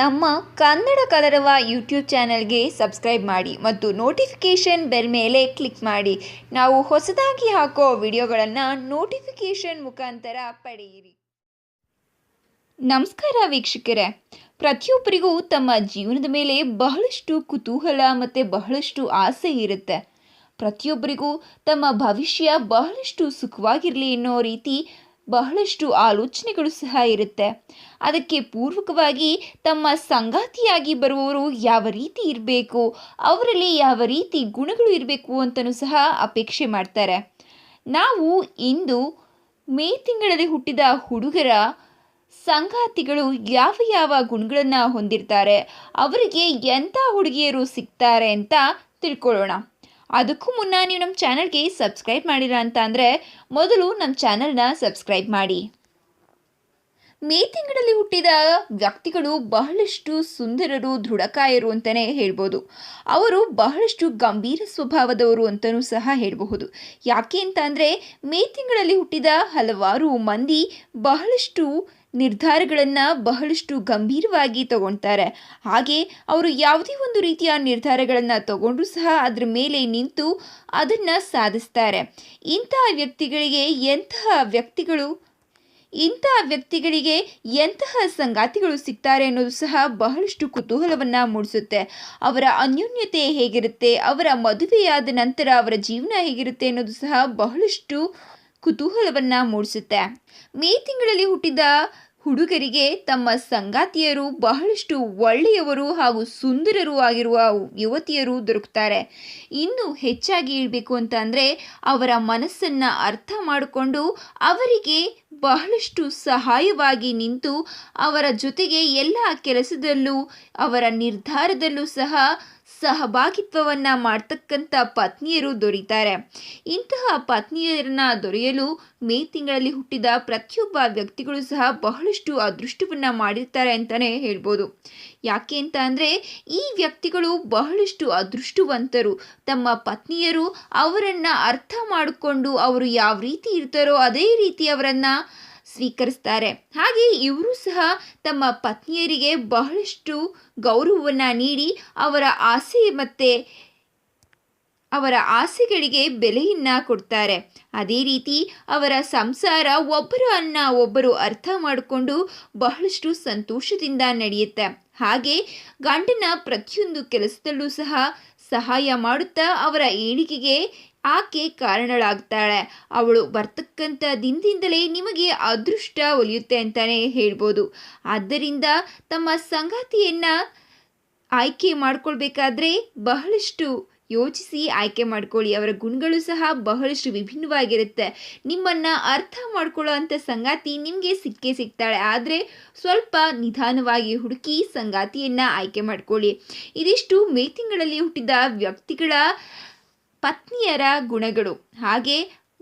ನಮ್ಮ ಕನ್ನಡ ಕಲರವ ಯೂಟ್ಯೂಬ್ ಚಾನಲ್ಗೆ ಸಬ್ಸ್ಕ್ರೈಬ್ ಮಾಡಿ ಮತ್ತು ನೋಟಿಫಿಕೇಷನ್ ಬೆಲ್ ಮೇಲೆ ಕ್ಲಿಕ್ ಮಾಡಿ. ನಾವು ಹೊಸದಾಗಿ ಹಾಕೋ ವಿಡಿಯೋಗಳನ್ನು ನೋಟಿಫಿಕೇಷನ್ ಮುಖಾಂತರ ಪಡೆಯಿರಿ. ನಮಸ್ಕಾರ ವೀಕ್ಷಕರೇ. ಪ್ರತಿಯೊಬ್ಬರಿಗೂ ತಮ್ಮ ಜೀವನದ ಮೇಲೆ ಬಹಳಷ್ಟು ಕುತೂಹಲ ಮತ್ತು ಬಹಳಷ್ಟು ಆಸೆ ಇರುತ್ತೆ. ಪ್ರತಿಯೊಬ್ಬರಿಗೂ ತಮ್ಮ ಭವಿಷ್ಯ ಬಹಳಷ್ಟು ಸುಖವಾಗಿರಲಿ ಅನ್ನೋ ರೀತಿ ಬಹಳಷ್ಟು ಆಲೋಚನೆಗಳು ಸಹ ಇರುತ್ತೆ. ಅದಕ್ಕೆ ಪೂರ್ವಕವಾಗಿ ತಮ್ಮ ಸಂಗಾತಿಯಾಗಿ ಬರುವವರು ಯಾವ ರೀತಿ ಇರಬೇಕು, ಅವರಲ್ಲಿ ಯಾವ ರೀತಿ ಗುಣಗಳು ಇರಬೇಕು ಅಂತಲೂ ಸಹ ಅಪೇಕ್ಷೆ ಮಾಡ್ತಾರೆ. ನಾವು ಇಂದು ಮೇ ತಿಂಗಳಲ್ಲಿ ಹುಟ್ಟಿದ ಹುಡುಗರ ಸಂಗಾತಿಗಳು ಯಾವ ಯಾವ ಗುಣಗಳನ್ನು ಹೊಂದಿರ್ತಾರೆ, ಅವರಿಗೆ ಎಂಥ ಹುಡುಗಿಯರು ಸಿಗ್ತಾರೆ ಅಂತ ತಿಳ್ಕೊಳ್ಳೋಣ. ಅದಕ್ಕೂ ಮುನ್ನ ನೀವು ನಮ್ಮ ಚಾನಲ್ಗೆ ಸಬ್ಸ್ಕ್ರೈಬ್ ಮಾಡಿಲ್ಲ ಅಂತ ಮೊದಲು ನಮ್ಮ ಚಾನಲ್ನ ಸಬ್ಸ್ಕ್ರೈಬ್ ಮಾಡಿ. ಮೇ ತಿಂಗಳಲ್ಲಿ ಹುಟ್ಟಿದ ವ್ಯಕ್ತಿಗಳು ಬಹಳಷ್ಟು ಸುಂದರರು, ದೃಢಕಾಯರು ಅಂತಲೇ ಹೇಳ್ಬೋದು. ಅವರು ಬಹಳಷ್ಟು ಗಂಭೀರ ಸ್ವಭಾವದವರು ಅಂತಲೂ ಸಹ ಹೇಳಬಹುದು. ಯಾಕೆ ಅಂತ ಅಂದರೆ, ಮೇ ತಿಂಗಳಲ್ಲಿ ಹುಟ್ಟಿದ ಹಲವಾರು ಮಂದಿ ಬಹಳಷ್ಟು ನಿರ್ಧಾರಗಳನ್ನು ಬಹಳಷ್ಟು ಗಂಭೀರವಾಗಿ ತಗೊಳ್ತಾರೆ ಹಾಗೆ ಅವರು ಯಾವುದೇ ಒಂದು ರೀತಿಯ ನಿರ್ಧಾರಗಳನ್ನು ತಗೊಂಡ್ರೂ ಸಹ ಅದರ ಮೇಲೆ ನಿಂತು ಅದನ್ನು ಸಾಧಿಸ್ತಾರೆ. ಇಂತಹ ವ್ಯಕ್ತಿಗಳಿಗೆ ಎಂತಹ ವ್ಯಕ್ತಿಗಳು ಇಂತಹ ವ್ಯಕ್ತಿಗಳಿಗೆ ಎಂತಹ ಸಂಗಾತಿಗಳು ಸಿಗ್ತಾರೆ ಅನ್ನೋದು ಸಹ ಬಹಳಷ್ಟು ಕುತೂಹಲವನ್ನು ಮೂಡಿಸುತ್ತೆ. ಅವರ ಅನ್ಯೋನ್ಯತೆ ಹೇಗಿರುತ್ತೆ, ಅವರ ಮದುವೆಯಾದ ನಂತರ ಅವರ ಜೀವನ ಹೇಗಿರುತ್ತೆ ಅನ್ನೋದು ಸಹ ಬಹಳಷ್ಟು ಕುತೂಹಲವನ್ನು ಮೂಡಿಸುತ್ತೆ. ಮೇ ತಿಂಗಳಲ್ಲಿ ಹುಟ್ಟಿದ ಹುಡುಗರಿಗೆ ತಮ್ಮ ಸಂಗಾತಿಯರು ಬಹಳಷ್ಟು ಒಳ್ಳೆಯವರು ಹಾಗೂ ಸುಂದರರು ಆಗಿರುವ ಯುವತಿಯರು ದೊರಕುತ್ತಾರೆ. ಇನ್ನು ಹೆಚ್ಚಾಗಿ ಹೇಳಬೇಕು ಅಂತ ಅಂದರೆ ಅವರ ಮನಸ್ಸನ್ನು ಅರ್ಥ ಮಾಡಿಕೊಂಡು ಅವರಿಗೆ ಬಹಳಷ್ಟು ಸಹಾಯವಾಗಿ ನಿಂತು ಅವರ ಜೊತೆಗೆ ಎಲ್ಲ ಕೆಲಸದಲ್ಲೂ, ಅವರ ನಿರ್ಧಾರದಲ್ಲೂ ಸಹ ಸಹಭಾಗಿತ್ವವನ್ನು ಮಾಡ್ತಕ್ಕಂಥ ಪತ್ನಿಯರು ದೊರೀತಾರೆ. ಇಂತಹ ಪತ್ನಿಯರನ್ನ ದೊರೆಯಲು ಮೇ ತಿಂಗಳಲ್ಲಿ ಹುಟ್ಟಿದ ಪ್ರತಿಯೊಬ್ಬ ವ್ಯಕ್ತಿಗಳು ಸಹ ಬಹಳಷ್ಟು ಅದೃಷ್ಟವನ್ನು ಮಾಡಿರ್ತಾರೆ ಅಂತಲೇ ಹೇಳ್ಬೋದು. ಯಾಕೆ ಅಂತ ಅಂದರೆ, ಈ ವ್ಯಕ್ತಿಗಳು ಬಹಳಷ್ಟು ಅದೃಷ್ಟವಂತರು. ತಮ್ಮ ಪತ್ನಿಯರು ಅವರನ್ನು ಅರ್ಥ ಮಾಡಿಕೊಂಡು ಅವರು ಯಾವ ರೀತಿ ಇರ್ತಾರೋ ಅದೇ ರೀತಿ ಅವರನ್ನು ಸ್ವೀಕರಿಸ್ತಾರೆ. ಹಾಗೆ ಇವರು ಸಹ ತಮ್ಮ ಪತ್ನಿಯರಿಗೆ ಬಹಳಷ್ಟು ಗೌರವವನ್ನು ನೀಡಿ ಅವರ ಆಸೆ ಮತ್ತು ಅವರ ಆಸೆಗಳಿಗೆ ಬೆಲೆಯನ್ನು ಕೊಡ್ತಾರೆ. ಅದೇ ರೀತಿ ಅವರ ಸಂಸಾರ ಒಬ್ಬರು ಅನ್ನ ಒಬ್ಬರು ಅರ್ಥ ಮಾಡಿಕೊಂಡು ಬಹಳಷ್ಟು ಸಂತೋಷದಿಂದ ನಡೆಯುತ್ತೆ. ಹಾಗೆ ಗಂಡನ ಪ್ರತಿಯೊಂದು ಕೆಲಸದಲ್ಲೂ ಸಹ ಸಹಾಯ ಮಾಡುತ್ತಾ ಅವರ ಏಳಿಗೆಗೆ ಆಕೆ ಕಾರಣಳಾಗ್ತಾಳೆ. ಅವಳು ಬರ್ತಕ್ಕಂಥ ದಿನದಿಂದಲೇ ನಿಮಗೆ ಅದೃಷ್ಟ ಒಲಿಯುತ್ತೆ ಅಂತಲೇ ಹೇಳ್ಬೋದು. ಆದ್ದರಿಂದ ತಮ್ಮ ಸಂಗಾತಿಯನ್ನು ಆಯ್ಕೆ ಮಾಡ್ಕೊಳ್ಬೇಕಾದ್ರೆ ಬಹಳಷ್ಟು ಯೋಚಿಸಿ ಆಯ್ಕೆ ಮಾಡ್ಕೊಳ್ಳಿ. ಅವರ ಗುಣಗಳು ಸಹ ಬಹಳಷ್ಟು ವಿಭಿನ್ನವಾಗಿರುತ್ತೆ. ನಿಮ್ಮನ್ನು ಅರ್ಥ ಮಾಡ್ಕೊಳ್ಳೋ ಅಂಥ ಸಂಗಾತಿ ನಿಮಗೆ ಸಿಕ್ಕೇ ಸಿಗ್ತಾಳೆ. ಆದರೆ ಸ್ವಲ್ಪ ನಿಧಾನವಾಗಿ ಹುಡುಕಿ ಸಂಗಾತಿಯನ್ನು ಆಯ್ಕೆ ಮಾಡ್ಕೊಳ್ಳಿ. ಇದಿಷ್ಟು ಮೇ ತಿಂಗಳಲ್ಲಿ ಹುಟ್ಟಿದ ವ್ಯಕ್ತಿಗಳ ಪತ್ನಿಯರ ಗುಣಗಳು. ಹಾಗೆ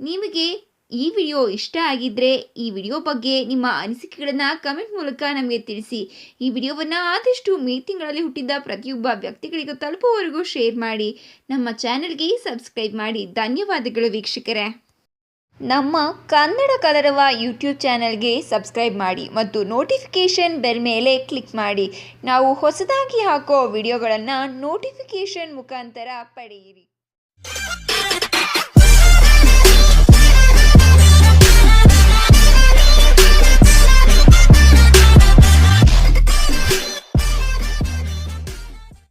ನಿಮಗೆ ಈ ವಿಡಿಯೋ ಇಷ್ಟ ಆಗಿದ್ದರೆ ಈ ವಿಡಿಯೋ ಬಗ್ಗೆ ನಿಮ್ಮ ಅನಿಸಿಕೆಗಳನ್ನು ಕಮೆಂಟ್ ಮೂಲಕ ನಮಗೆ ತಿಳಿಸಿ. ಈ ವಿಡಿಯೋವನ್ನು ಆದಷ್ಟು ಮೇ ತಿಂಗಳಲ್ಲಿ ಹುಟ್ಟಿದ ಪ್ರತಿಯೊಬ್ಬ ವ್ಯಕ್ತಿಗಳಿಗೂ ತಲುಪುವವರೆಗೂ ಶೇರ್ ಮಾಡಿ. ನಮ್ಮ ಚಾನೆಲ್ಗೆ ಸಬ್ಸ್ಕ್ರೈಬ್ ಮಾಡಿ. ಧನ್ಯವಾದಗಳು ವೀಕ್ಷಕರೇ. ನಮ್ಮ ಕನ್ನಡ ಕಲರವ ಯೂಟ್ಯೂಬ್ ಚಾನೆಲ್ಗೆ ಸಬ್ಸ್ಕ್ರೈಬ್ ಮಾಡಿ ಮತ್ತು ನೋಟಿಫಿಕೇಷನ್ ಬೆಲ್ ಮೇಲೆ ಕ್ಲಿಕ್ ಮಾಡಿ. ನಾವು ಹೊಸದಾಗಿ ಹಾಕೋ ವಿಡಿಯೋಗಳನ್ನು ನೋಟಿಫಿಕೇಷನ್ ಮುಖಾಂತರ ಪಡೆಯಿರಿ.